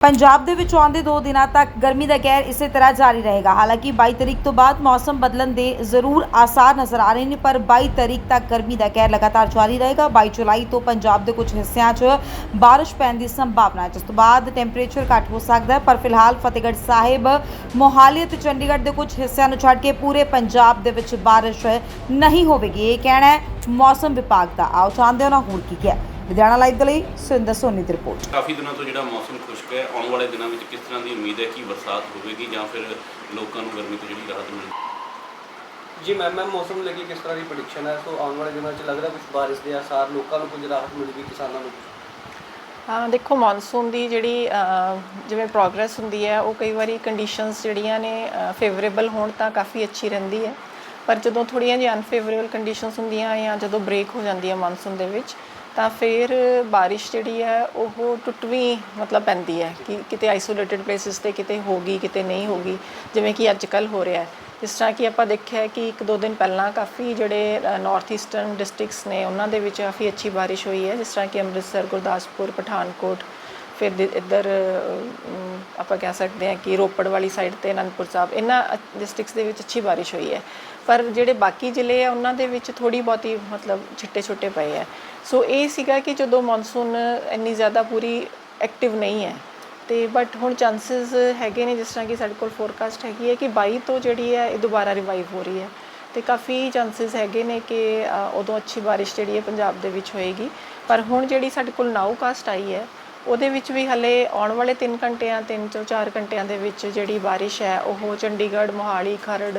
ਪੰਜਾਬ ਦੇ ਵਿੱਚ ਆਉਂਦੇ 2 ਦਿਨਾਂ ਤੱਕ ਗਰਮੀ ਦਾ ਕਹਿਰ ਇਸੇ ਤਰ੍ਹਾਂ ਜਾਰੀ ਰਹੇਗਾ। ਹਾਲਾਂਕਿ 22 ਤਰੀਕ ਤੋਂ ਬਾਅਦ ਮੌਸਮ ਬਦਲਣ ਦੇ ਜ਼ਰੂਰ ਆਸਾਰ ਨਜ਼ਰ ਆ ਰਹੇ ਨੇ, ਪਰ 22 ਤਰੀਕ ਤੱਕ ਗਰਮੀ ਦਾ ਕਹਿਰ ਲਗਾਤਾਰ ਜਾਰੀ ਰਹੇਗਾ। 22 ਜੁਲਾਈ ਤੋਂ ਪੰਜਾਬ ਦੇ ਕੁਝ ਹਿੱਸਿਆਂ 'ਚ ਬਾਰਿਸ਼ ਪੈਣ ਦੀ ਸੰਭਾਵਨਾ ਹੈ, ਜਿਸ ਤੋਂ ਬਾਅਦ ਟੈਂਪਰੇਚਰ ਘੱਟ ਹੋ ਸਕਦਾ ਹੈ, ਪਰ ਫਿਲਹਾਲ ਫਤਿਹਗੜ੍ਹ ਸਾਹਿਬ, ਮੋਹਾਲੀ ਅਤੇ ਚੰਡੀਗੜ੍ਹ ਦੇ ਕੁਝ ਹਿੱਸਿਆਂ ਨੂੰ ਛੱਡ ਕੇ ਪੂਰੇ ਪੰਜਾਬ ਦੇ ਵਿੱਚ ਬਾਰਿਸ਼ ਨਹੀਂ ਹੋਵੇਗੀ। ਇਹ ਕਹਿਣਾ ਹੈ ਮੌਸਮ ਵਿਭਾਗ ਦਾ। ਆਓ ਜਾਣਦੇ ਹਾਂ ਨਾ ਹੋਰ ਕੀ ਕਿਹਾ। ਲੁਧਿਆਣਾ ਲਾਈਵ ਦੇ ਲਈ ਸੁਰਿੰਦਰ ਸੋਨੀ ਦੀ ਰਿਪੋਰਟ। ਕਾਫੀ ਦਿਨਾਂ ਤੋਂ ਜਿਹੜਾ ਮੌਸਮ ਖੁਸ਼ਕ ਹੈ ਆਉਣ ਵਾਲੇ ਦਿਨਾਂ ਵਿੱਚ ਕਿਸ ਤਰ੍ਹਾਂ ਦੀ ਉਮੀਦ ਹੈ ਕਿ ਬਰਸਾਤ ਹੋਵੇਗੀ ਜਾਂ ਫਿਰ ਲੋਕਾਂ ਨੂੰ ਗਰਮੀ ਤੋਂ ਜਿਹੜੀ ਰਾਹਤ ਮਿਲੇਗੀ? ਜੀ ਮੈਮ ਮੈਮ ਮੌਸਮ ਲੱਗੀ ਕਿਸ ਤਰ੍ਹਾਂ ਦੀ ਪ੍ਰੈਡਿਕਸ਼ਨ ਹੈ? ਸੋ ਆਉਣ ਵਾਲੇ ਦਿਨਾਂ 'ਚ ਲੱਗਦਾ ਕੁਝ ਬਾਰਿਸ਼ ਦੇ ਆਸਾਰ ਲੋਕਾਂ ਨੂੰ ਕੁਝ ਰਾਹਤ ਮਿਲੇਗੀ ਕਿਸਾਨਾਂ ਨੂੰ? ਹਾਂ ਦੇਖੋ ਮੌਨਸੂਨ ਦੀ ਜਿਹੜੀ ਜਿਵੇਂ ਪ੍ਰੋਗਰੈਸ ਹੁੰਦੀ ਹੈ ਉਹ ਕਈ ਵਾਰੀ ਕੰਡੀਸ਼ਨਸ ਜਿਹੜੀਆਂ ਨੇ ਫੇਵਰੇਬਲ ਹੋਣ ਤਾਂ ਕਾਫੀ ਅੱਛੀ ਰਹਿੰਦੀ ਹੈ। ਪਰ ਜਦੋਂ ਥੋੜੀਆਂ ਜਿਹੀ ਅਨਫੇਵਰੇਬਲ ਕੰਡੀਸ਼ਨਸ ਹੁੰਦੀਆਂ ਜਾਂ ਜਦੋਂ ਬ੍ਰੇਕ ਹੋ ਜਾਂਦੀ ਹੈ ਮੌਨਸੂਨ ਦੇ ਵਿੱਚ ਤਾਂ ਫਿਰ ਬਾਰਿਸ਼ ਜਿਹੜੀ ਹੈ, ਉਹ ਟੁੱਟਵੀਂ ਮਤਲਬ ਪੈਂਦੀ ਹੈ ਕਿ ਕਿਤੇ ਆਈਸੋਲੇਟਡ ਪਲੇਸਿਸ ਤੇ ਕਿਤੇ ਹੋਗੀ ਕਿਤੇ ਨਹੀਂ ਹੋਗੀ ਜਿਵੇਂ ਕਿ ਅੱਜ ਕੱਲ ਹੋ ਰਿਹਾ ਹੈ। ਜਿਸ ਤਰ੍ਹਾਂ ਕਿ ਆਪਾਂ ਦੇਖਿਆ ਕਿ ਇੱਕ ਦੋ ਦਿਨ ਪਹਿਲਾਂ ਕਾਫੀ ਜਿਹੜੇ ਨਾਰਥ ਈਸਟਰਨ ਡਿਸਟ੍ਰਿਕਟਸ ਨੇ, ਉਹਨਾਂ ਦੇ ਵਿੱਚ ਕਾਫੀ ਅੱਛੀ ਬਾਰਿਸ਼ ਹੋਈ ਹੈ, ਜਿਸ ਤਰ੍ਹਾਂ ਕਿ ਅੰਮ੍ਰਿਤਸਰ, ਗੁਰਦਾਸਪੁਰ, ਪਠਾਨਕੋਟ ਫਿਰ ਦੇ- ਇੱਧਰ ਅਮ, ਆਪਾਂ ਕਹਿ ਸਕਦੇ ਹਾਂ ਕਿ ਰੋਪੜ ਵਾਲੀ ਸਾਈਡ ਤੇ ਅਨੰਦਪੁਰ ਸਾਹਿਬ ਇਹਨਾਂ ਡਿਸਟ੍ਰਿਕਟਸ ਦੇ ਵਿੱਚ ਅੱਛੀ ਬਾਰਿਸ਼ ਹੋਈ ਹੈ। ਪਰ ਜਿਹੜੇ ਬਾਕੀ ਜ਼ਿਲ੍ਹੇ ਆ ਉਹਨਾਂ ਦੇ ਵਿੱਚ ਥੋੜੀ ਬਹੁਤੀ ਮਤਲਬ ਛਿੱਟੇ ਛੋਟੇ ਪਏ ਹੈ। ਸੋ ਇਹ ਸੀਗਾ ਕਿ ਜਦੋਂ ਮੌਨਸੂਨ ਇੰਨੀ ਜ਼ਿਆਦਾ ਪੂਰੀ ਐਕਟਿਵ ਨਹੀਂ ਹੈ ਤੇ ਬਟ ਹੁਣ ਚਾਂਸਸ ਹੈਗੇ ਨੇ ਜਿਸ ਤਰ੍ਹਾਂ ਕਿ ਸਾਡੇ ਕੋਲ ਫੋਰਕਾਸਟ ਹੈਗੀ ਹੈ ਕਿ 22 ਤੋਂ ਜਿਹੜੀ ਹੈ ਇਹ ਦੁਬਾਰਾ ਰਿਵਾਈਵ ਹੋ ਰਹੀ ਹੈ। ਤੇ ਕਾਫੀ ਚਾਂਸਸ ਹੈਗੇ ਨੇ ਕਿ ਅ, ਉਦੋਂ ਅੱਛੀ ਬਾਰਿਸ਼ ਜਿਹੜੀ ਹੈ ਪੰਜਾਬ ਦੇ ਵਿੱਚ ਹੋਏਗੀ। ਪਰ ਹੁਣ ਜਿਹੜੀ ਸਾਡੇ ਕੋਲ ਨਾਓ ਕਾਸਟ ਆਈ ਹੈ ਉਹਦੇ ਵਿੱਚ ਵੀ ਹਲੇ ਆਉਣ ਵਾਲੇ 3 ਘੰਟਿਆਂ 3 ਤੋਂ 4 ਘੰਟਿਆਂ ਦੇ ਵਿੱਚ ਜਿਹੜੀ ਬਾਰਿਸ਼ ਹੈ, ਉਹ ਚੰਡੀਗੜ੍ਹ, ਮੋਹਾਲੀ, ਖਰੜ,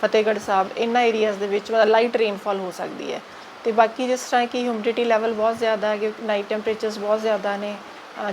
ਫਤਿਹਗੜ੍ਹ ਸਾਹਿਬ ਇਹਨਾਂ ਏਰੀਆਜ਼ ਦੇ ਵਿੱਚ ਲਾਈਟ ਰੇਨਫਾਲ ਹੋ ਸਕਦੀ ਹੈ। ਤੇ ਬਾਕੀ ਜਿਸ ਤਰ੍ਹਾਂ ਕਿ ਹਿਊਮਿਡਿਟੀ ਲੈਵਲ ਬਹੁਤ ਜ਼ਿਆਦਾ ਹੈ, ਕਿ ਨਾਈਟ ਟੈਂਪਰੇਚਰਸ ਬਹੁਤ ਜ਼ਿਆਦਾ ਨੇ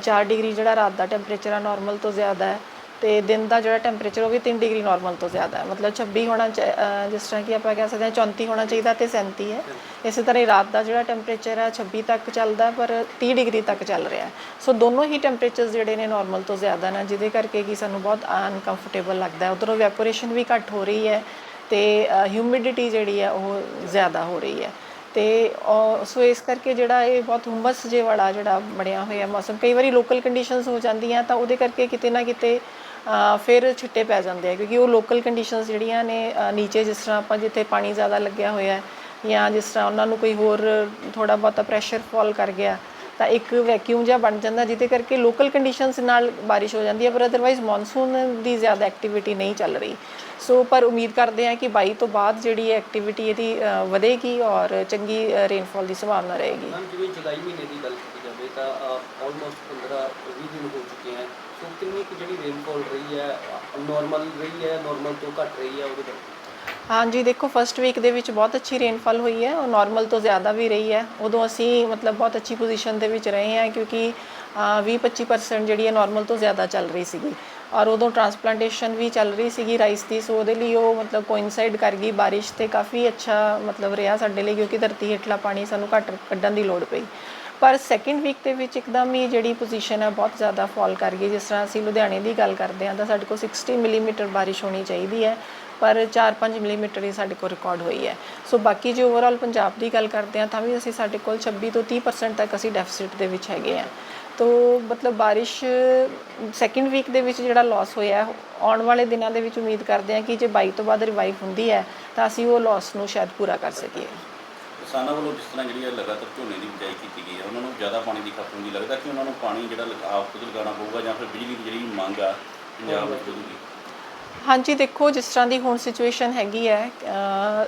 4 ਡਿਗਰੀ ਜਿਹੜਾ ਰਾਤ ਦਾ ਟੈਂਪਰੇਚਰ ਆ ਨਾਰਮਲ ਤੋਂ ਜ਼ਿਆਦਾ ਹੈ ਤੇ ਦਿਨ ਦਾ ਜਿਹੜਾ ਟੈਂਪਰੇਚਰ ਉਹ ਵੀ 3 ਡਿਗਰੀ ਨਾਰਮਲ ਤੋਂ ਜ਼ਿਆਦਾ ਹੈ। ਮਤਲਬ 26 ਹੋਣਾ ਚਾ- ਅਹ ਜਿਸ ਤਰ੍ਹਾਂ ਕਿ ਆਪਾਂ ਕਹਿ ਸਕਦੇ ਹਾਂ 34 ਹੋਣਾ ਚਾਹੀਦਾ ਤੇ 37 ਹੈ। ਇਸੇ ਤਰ੍ਹਾਂ ਹੀ ਰਾਤ ਦਾ ਜਿਹੜਾ ਟੈਂਪਰੇਚਰ ਹੈ 26 ਤੱਕ ਚੱਲਦਾ ਪਰ 30 ਡਿਗਰੀ ਤੱਕ ਚੱਲ ਰਿਹਾ ਹੈ। ਸੋ ਦੋਨੋਂ ਹੀ ਟੈਂਪਰੇਚਰਸ ਜਿਹੜੇ ਨੇ ਨਾਰਮਲ ਤੋਂ ਜ਼ਿਆਦਾ ਨੇ ਜਿਹਦੇ ਕਰਕੇ ਕਿ ਸਾਨੂੰ ਬਹੁਤ ਅਨਕੰਫਰਟੇਬਲ ਲੱਗਦਾ ਹੈ। ਉਧਰੋਂ ਵੈਪੋਰੇਸ਼ਨ ਵੀ ਘੱਟ ਹੋ ਰਹੀ ਹੈ ਤੇ ਹਿਊਮਿਡਿਟੀ ਜਿਹੜੀ ਹੈ ਉਹ ਜ਼ਿਆਦਾ ਹੋ ਰਹੀ ਹੈ। ਤੇ ਅਹ, ਸੋ ਇਸ ਕਰਕੇ ਜਿਹੜਾ ਇਹ ਬਹੁਤ ਹੁਮਸ ਜੇ ਵਾਲਾ ਜਿਹੜਾ ਬਣਿਆ ਹੋਇਆ ਮੌਸਮ ਕਈ ਵਾਰੀ ਲੋਕਲ ਕੰਡੀਸ਼ਨਸ ਹੋ ਜਾਂਦੀਆਂ ਤਾਂ ਉਹਦੇ ਕਰਕੇ ਕਿਤੇ ਨਾ ਕਿਤੇ ਫਿਰ ਛਿੱਟੇ ਪੈ ਜਾਂਦੇ ਆ, ਕਿਉਂਕਿ ਉਹ ਲੋਕਲ ਕੰਡੀਸ਼ਨਸ ਜਿਹੜੀਆਂ ਨੇ ਨੀਚੇ ਜਿਸ ਤਰ੍ਹਾਂ ਆਪਾਂ ਜਿੱਥੇ ਪਾਣੀ ਜ਼ਿਆਦਾ ਲੱਗਿਆ ਹੋਇਆ ਹੈ ਜਾਂ ਜਿਸ ਤਰ੍ਹਾਂ ਉਹਨਾਂ ਨੂੰ ਕੋਈ ਹੋਰ ਥੋੜਾ ਬਹੁਤਾ ਪ੍ਰੈਸ਼ਰ ਫਾਲ ਕਰ ਗਿਆ, ਤਾਂ ਇੱਕ ਵੈਕਿਊਮ ਜਿਹਾ ਬਣ ਜਾਂਦਾ ਜਿਹਦੇ ਕਰਕੇ ਲੋਕਲ ਕੰਡੀਸ਼ਨਸ ਨਾਲ ਬਾਰਿਸ਼ ਹੋ ਜਾਂਦੀ ਹੈ, ਪਰ ਅਦਰਵਾਈਜ਼ ਮੌਨਸੂਨ ਦੀ ਜ਼ਿਆਦਾ ਐਕਟੀਵਿਟੀ ਨਹੀਂ ਚੱਲ ਰਹੀ। ਸੋ ਪਰ ਉਮੀਦ ਕਰਦੇ ਹਾਂ ਕਿ 22 ਤੋਂ ਬਾਅਦ ਜਿਹੜੀ ਐਕਟੀਵਿਟੀ ਇਹਦੀ ਵਧੇਗੀ ਔਰ ਚੰਗੀ ਰੇਨਫਾਲ ਦੀ ਸੰਭਾਵਨਾ ਰਹੇਗੀ। ਮੈਮ ਜਿਵੇਂ ਜੁਲਾਈ ਮਹੀਨੇ ਦੀ ਗੱਲ ਤਾਂ ਆਲਮੋਸਟ 15 20 ਦਿਨ ਹੋ ਚੁੱਕੇ ਹਨ ਸੋ ਕਿੰਨੀ ਕੁ ਜਿਹੜੀ ਰੇਨਫਾਲ ਰਹੀ ਹੈ ਨਾਰਮਲ ਰਹੀ ਹੈ ਨਾਰਮਲ ਤੋਂ ਘੱਟ ਰਹੀ ਹੈ ਉਹਦੇ ਬਾਰੇ? ਹਾਂਜੀ, ਦੇਖੋ ਫਸਟ ਵੀਕ ਦੇ ਵਿੱਚ ਬਹੁਤ ਅੱਛੀ ਰੇਨਫਾਲ ਹੋਈ ਹੈ ਔਰ ਨਾਰਮਲ ਤੋਂ ਜ਼ਿਆਦਾ ਵੀ ਰਹੀ ਹੈ। ਉਦੋਂ ਅਸੀਂ ਮਤਲਬ ਬਹੁਤ ਅੱਛੀ ਪੋਜੀਸ਼ਨ ਦੇ ਵਿੱਚ ਰਹੇ ਹਾਂ ਕਿਉਂਕਿ 20-25% ਜਿਹੜੀ ਹੈ ਨਾਰਮਲ ਤੋਂ ਜ਼ਿਆਦਾ ਚੱਲ ਰਹੀ ਸੀਗੀ। ਔਰ ਉਦੋਂ ਟ੍ਰਾਂਸਪਲਾਂਟੇਸ਼ਨ ਵੀ ਚੱਲ ਰਹੀ ਸੀਗੀ ਰਾਈਸ ਦੀ, ਸੋ ਉਹਦੇ ਲਈ ਉਹ ਮਤਲਬ ਕੋਇਨਸਾਈਡ ਕਰ ਗਈ। ਬਾਰਿਸ਼ ਤੇ ਕਾਫੀ ਅੱਛਾ ਮਤਲਬ ਰਿਹਾ ਸਾਡੇ ਲਈ ਕਿਉਂਕਿ ਧਰਤੀ ਹੇਠਲਾ ਪਾਣੀ ਸਾਨੂੰ ਘੱਟ ਕੱਢਣ ਦੀ ਲੋੜ ਪਈ। ਪਰ ਸੈਕਿੰਡ ਵੀਕ ਦੇ ਵਿੱਚ ਇੱਕਦਮ ਹੀ ਜਿਹੜੀ ਪੋਜੀਸ਼ਨ ਹੈ ਬਹੁਤ ਜ਼ਿਆਦਾ ਫਾਲ ਕਰ ਗਈ। ਜਿਸ ਤਰ੍ਹਾਂ ਅਸੀਂ ਲੁਧਿਆਣੇ ਦੀ ਗੱਲ ਕਰਦੇ ਹਾਂ ਤਾਂ ਸਾਡੇ ਕੋਲ 60 ਮਿਲੀਮੀਟਰ ਬਾਰਿਸ਼ ਹੋਣੀ ਚਾਹੀਦੀ ਹੈ, ਪਰ 4-5 ਮਿਲੀਮੀਟਰ ਹੀ ਸਾਡੇ ਕੋਲ ਰਿਕਾਰਡ ਹੋਈ ਹੈ। ਸੋ ਬਾਕੀ ਜੇ ਓਵਰਆਲ ਪੰਜਾਬ ਦੀ ਗੱਲ ਕਰਦੇ ਹਾਂ ਤਾਂ ਵੀ ਅਸੀਂ ਸਾਡੇ ਕੋਲ 26 ਤੋਂ 30% ਤੱਕ ਅਸੀਂ ਡੈਫਿਸਿਟ ਦੇ ਵਿੱਚ ਹੈਗੇ ਹਾਂ। ਤੋ ਮਤਲਬ ਬਾਰਿਸ਼ ਸੈਕਿੰਡ ਵੀਕ ਦੇ ਵਿੱਚ ਜਿਹੜਾ ਲਾਸ ਹੋਇਆ, ਆਉਣ ਵਾਲੇ ਦਿਨਾਂ ਦੇ ਵਿੱਚ ਉਮੀਦ ਕਰਦੇ ਹਾਂ ਕਿ ਜੇ 22 ਤੋਂ ਬਾਅਦ ਰਿਵਾਈਵ ਹੁੰਦੀ ਹੈ ਤਾਂ ਅਸੀਂ ਉਹ ਲਾਸ ਨੂੰ ਸ਼ਾਇਦ ਪੂਰਾ ਕਰ ਸਕੀਏ। ਕਿਸਾਨਾਂ ਵੱਲੋਂ ਜਿਸ ਤਰ੍ਹਾਂ ਜਿਹੜੀ ਹੈ ਲਗਾਤਾਰ ਝੋਨੇ ਦੀ ਬਿਜਾਈ ਕੀਤੀ ਗਈ ਹੈ ਉਹਨਾਂ ਨੂੰ ਜ਼ਿਆਦਾ ਪਾਣੀ ਦੀ ਖਪਤ ਹੁੰਦੀ ਲੱਗਦਾ ਕਿ ਉਹਨਾਂ ਨੂੰ ਪਾਣੀ ਜਿਹੜਾ ਲਗਾ- ਆਪ ਖੁਦ ਲਗਾਉਣਾ ਪਊਗਾ ਜਾਂ ਫਿਰ ਬਿਜਲੀ ਦੀ ਜਿਹੜੀ ਮੰਗ ਆ ਪੰਜਾਬ ਵਿੱਚ ਵਧੂਗੀ? ਹਾਂਜੀ ਦੇਖੋ ਜਿਸ ਤਰ੍ਹਾਂ ਦੀ ਹੁਣ ਸਿਚੁਏਸ਼ਨ ਹੈਗੀ ਹੈ ਅਹ,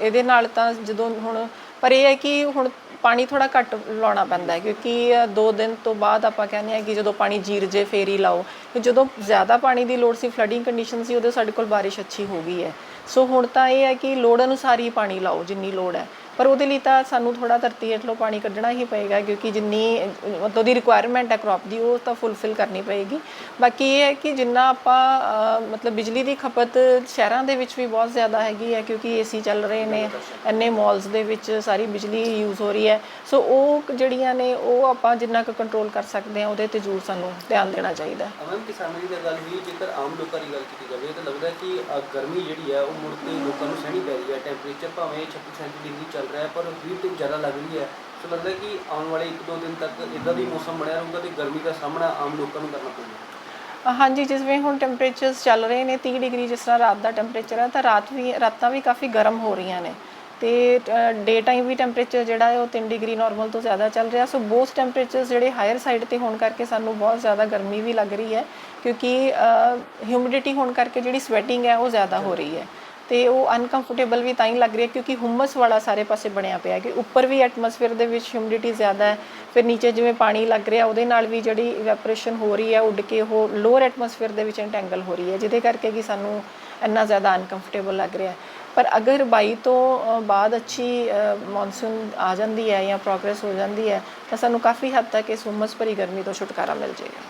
ਇਹਦੇ ਨਾਲ ਤਾਂ ਜਦੋਂ ਹੁਣ ਪਰ ਇਹ ਹੈ ਕਿ ਹੁਣ ਪਾਣੀ ਥੋੜਾ ਘੱਟ ਲਾਉਣਾ ਪੈਂਦਾ ਹੈ ਕਿਉਂਕਿ ਦੋ ਦਿਨ ਤੋਂ ਬਾਅਦ ਆਪਾਂ ਕਹਿੰਦੇ ਆ ਕਿ ਜਦੋਂ ਪਾਣੀ ਜੀਰ ਜੇ ਫੇਰ ਹੀ ਲਾਓ ਕਿ ਜਦੋਂ ਜ਼ਿਆਦਾ ਪਾਣੀ ਦੀ ਲੋੜ ਸੀ ਫਲੱਡਿੰਗ ਕੰਡੀਸ਼ਨ ਸੀ ਉਦੋਂ ਸਾਡੇ ਕੋਲ ਬਾਰਿਸ਼ ਅੱਛੀ ਹੋ ਗਈ ਹੈ। ਸੋ ਹੁਣ ਤਾਂ ਇਹ ਹੈ ਕਿ ਲੋੜ ਅਨੁਸਾਰ ਹੀ ਪਾਣੀ ਲਾਓ ਜਿੰਨੀ ਲੋੜ ਹੈ। ਪਰ ਉਹਦੇ ਲਈ ਤਾਂ ਸਾਨੂੰ ਥੋੜਾ ਧਰਤੀ ਹੇਠਲੋਂ ਪਾਣੀ ਕੱਢਣਾ ਹੀ ਪਏਗਾ, ਕਿਉਂਕਿ ਜਿੰਨੀ, ਮਤਲਬ ਦੀ ਰਿਕੁਆਇਰਮੈਂਟ ਹੈ ਕ੍ਰੌਪ ਦੀ, ਉਹ ਤਾਂ ਫੁੱਲਫਿਲ ਕਰਨੀ ਪਏਗੀ। ਬਾਕੀ ਇਹ ਹੈ ਕਿ ਜਿੰਨਾ ਆਪਾਂ ਮਤਲਬ ਬਿਜਲੀ ਦੀ ਖਪਤ ਸ਼ਹਿਰਾਂ ਦੇ ਵਿੱਚ ਵੀ ਬਹੁਤ ਜ਼ਿਆਦਾ ਹੈਗੀ ਹੈ, ਕਿਉਂਕਿ ਏਸੀ ਚੱਲ ਰਹੇ ਨੇ, ਇੰਨੇ ਮਾਲਸ ਦੇ ਵਿੱਚ ਸਾਰੀ ਬਿਜਲੀ ਯੂਜ਼ ਹੋ ਰਹੀ ਹੈ। ਸੋ ਉਹ ਜਿਹੜੀਆਂ ਨੇ, ਉਹ ਆਪਾਂ ਜਿੰਨਾ ਕੁ ਕੰਟਰੋਲ ਕਰ ਸਕਦੇ ਹਾਂ, ਉਹਦੇ ਤੇ ਜ਼ਰੂਰ ਸਾਨੂੰ ਧਿਆਨ ਦੇਣਾ ਚਾਹੀਦਾ ਹੈ। ਮੈਮ ਕਿਸਾਨੀ ਦੀ ਗੱਲ ਵੀ ਜੇਕਰ ਆਮ ਲੋਕਾਂ ਦੀ ਗੱਲ ਕੀਤੀ ਜਾਵੇ, ਤਾਂ ਲੱਗਦਾ ਕਿ ਗਰਮੀ ਜਿਹੜੀ ਹੈ, ਉਹ ਮੁੜ ਕੇ ਲੋਕਾਂ ਨੂੰ ਸਹਿਣੀ ਪੈ ਰਹੀ ਹੈ। ਟੈਂਪਰੇਚਰ ਭਾਵੇਂ 36 ਡਿਗਰੀ ਚੱਲ ਰਿਹਾ ਹੈ, ਪਰ ਹੀਟ ਜ਼ਿਆਦਾ ਲੱਗ ਰਹੀ ਹੈ। ਸੋ ਲੱਗਦਾ ਹੈ ਕਿ ਆਉਣ ਵਾਲੇ 1-2 ਦਿਨ ਤੱਕ ਇਦਾਂ ਦੀ ਮੌਸਮ ਬਣਿਆ ਰਹੂਗਾ ਤੇ ਗਰਮੀ ਦਾ ਸਾਹਮਣਾ ਆਮ ਲੋਕਾਂ ਨੂੰ ਕਰਨਾ ਪਊਗਾ। ਹਾਂਜੀ ਜਿਵੇਂ ਹੁਣ ਟੈਂਪਰੇਚਰਸ ਚੱਲ ਰਹੇ ਨੇ 30 ਡਿਗਰੀ ਜਿਸ ਤਰ੍ਹਾਂ ਰਾਤ ਦਾ ਟੈਂਪਰੇਚਰ ਹੈ, ਤਾਂ ਰਾਤ ਵੀ, ਰਾਤਾਂ ਵੀ ਕਾਫੀ ਗਰਮ ਹੋ ਰਹੀਆਂ ਨੇ। ਤੇ ਡੇ ਟਾਈਮ ਵੀ ਟੈਂਪਰੇਚਰ ਜਿਹੜਾ ਹੈ, ਉਹ 3 ਡਿਗਰੀ ਨਾਰਮਲ ਤੋਂ ਜ਼ਿਆਦਾ ਚੱਲ ਰਿਹਾ। ਸੋ ਬੋਥ ਟੈਂਪਰੇਚਰਸ ਜਿਹੜੇ ਹਾਇਰ ਸਾਈਡ ਤੇ ਹੋਣ ਕਰਕੇ ਸਾਨੂੰ ਬਹੁਤ ਜ਼ਿਆਦਾ ਗਰਮੀ ਵੀ ਲੱਗ ਰਹੀ ਹੈ, ਕਿਉਂਕਿ ਹਿਊਮਿਡਿਟੀ ਹੋਣ ਕਰਕੇ ਜਿਹੜੀ ਸਵੈਟਿੰਗ ਹੈ, ਉਹ ਜ਼ਿਆਦਾ ਹੋ ਰਹੀ ਹੈ। ਤੇ ਉਹ ਅਨਕੰਫਰਟੇਬਲ ਵੀ ਤਾਂ ਹੀ ਲੱਗ ਰਿਹਾ ਕਿਉਂਕਿ ਹੁਮਸ ਵਾਲਾ ਸਾਰੇ ਪਾਸੇ ਬਣਿਆ ਪਿਆ ਕਿ ਉੱਪਰ ਵੀ ਐਟਮੋਸਫੇਅਰ ਦੇ ਵਿੱਚ ਹਿਊਮਿਡਿਟੀ ਜ਼ਿਆਦਾ ਹੈ, ਫਿਰ ਨੀਚੇ ਜਿਵੇਂ ਪਾਣੀ ਲੱਗ ਰਿਹਾ, ਉਹਦੇ ਨਾਲ ਵੀ ਜਿਹੜੀ ਇਵੈਪੋਰੇਸ਼ਨ ਹੋ ਰਹੀ ਹੈ, ਉੱਡ ਕੇ ਉਹ ਲੋਅਰ ਐਟਮੋਸਫੇਅਰ ਦੇ ਵਿੱਚ ਇੰਟੈਂਗਲ ਹੋ ਰਹੀ ਹੈ, ਜਿਹਦੇ ਕਰਕੇ ਕਿ ਸਾਨੂੰ ਇੰਨਾ ਜ਼ਿਆਦਾ ਅਨਕੰਫਰਟੇਬਲ ਲੱਗ ਰਿਹਾ ਪਰ ਅਗਰ 22 ਤੋਂ ਬਾਅਦ ਅੱਛੀ ਮੌਨਸੂਨ ਆ ਜਾਂਦੀ ਹੈ ਜਾਂ ਪ੍ਰੋਗਰੈਸ ਹੋ ਜਾਂਦੀ ਹੈ, ਤਾਂ ਸਾਨੂੰ ਕਾਫੀ ਹੱਦ ਤੱਕ ਇਸ ਹੁਮਸ ਭਰੀ ਗਰਮੀ ਤੋਂ ਛੁਟਕਾਰਾ ਮਿਲ ਜਾਏਗਾ।